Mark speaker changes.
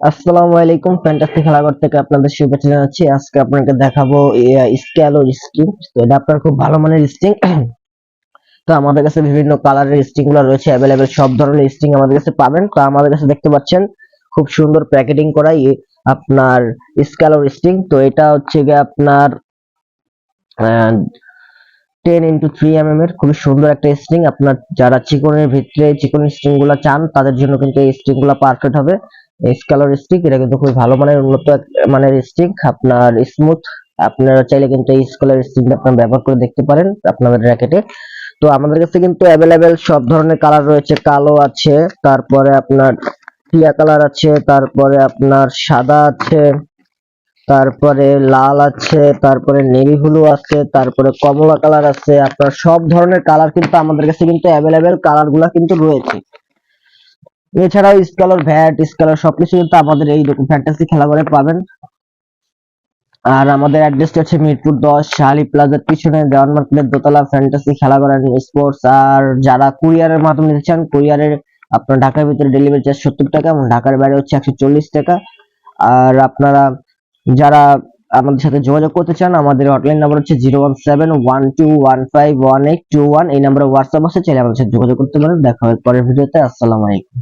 Speaker 1: আসসালামু আলাইকুম ফ্যান্টাসি খেলাঘর থেকে আপনাদের শুভেচ্ছা জানাচ্ছি। আজকে আপনাকে দেখাবো স্ক্যালো স্টিং তো এটা আপনার খুব ভালো মানের স্টিং তো আমাদের কাছে বিভিন্ন কালারের স্টিংগুলো রয়েছে অ্যাভেলেবেল সব ধরনের স্টিং আমাদের কাছে পাবেন। তো আমাদের কাছে দেখতে পাচ্ছেন, খুব সুন্দর প্যাকেটিং করা ই- আপনার স্ক্যালোর স্টিং তো এটা হচ্ছে গিয়ে আপনার টেন ইন্টু থ্রি এম এর খুবই সুন্দর একটা স্ট্রিং আপনার যারা চিকনের ভিতরে চিকন স্ট্রিংগুলা চান, তাদের জন্য কিন্তু এই স্ট্রিংগুলা পারফেক্ট হবে। স্কালার স্টিক এটা কিন্তু খুবই ভালো মানের উন্নত মানের স্টিক আপনার স্মুথ আপনারা চাইলে কিন্তু এই স্কালার স্টিকটা আপনারা ব্যবহার করে দেখতে পারেন আপনাদের র্যাকেটে তো আমাদের কাছে কিন্তু অ্যাভেলেবেল সব ধরনের কালার রয়েছে। কালো আছে, তারপরে আপনার টিয়া কালার আছে, তারপরে আপনার সাদা আছে, তারপরে লাল আছে, তারপরে নেভি ব্লু আছে, তারপরে কমলা কালার আছে। আপনার সব ধরনের কালার কিন্তু আমাদের কাছে কিন্তু অ্যাভেলেবেল কালারগুলা কিন্তু রয়েছে। এছাড়াও স্কালার ভ্যাট স্কালার সবকিছু কিন্তু আমাদের এই ফ্যান্টাসি খেলাঘরে পাবেন। আর আমাদের অ্যাড্রেসটা হচ্ছে মিরপুর দশ শাহালি প্লাজার পিছনে দেওয়ান মার্কেটের দোতলা ফ্যান্টাসি খেলাঘর অ্যান্ড স্পোর্টস আর যারা কুরিয়ারের মাধ্যমে নিতে চান কুরিয়ারের আপনার ঢাকার ভিতরে ডেলিভারি চার্জ সত্তর টাকা এবং ঢাকার বাইরে হচ্ছে একশো চল্লিশ টাকা। আর আপনারা যারা আমাদের সাথে যোগাযোগ করতে চান, আমাদের হটলাইন নাম্বার হচ্ছে zero one seven one two one five one eight two one. এই নাম্বারে হোয়াটসঅ্যাপ আছে, চাইলে আমাদের সাথে যোগাযোগ করতে পারেন। দেখা হবে পরের ভিডিওতে। আসসালামু আলাইকুম।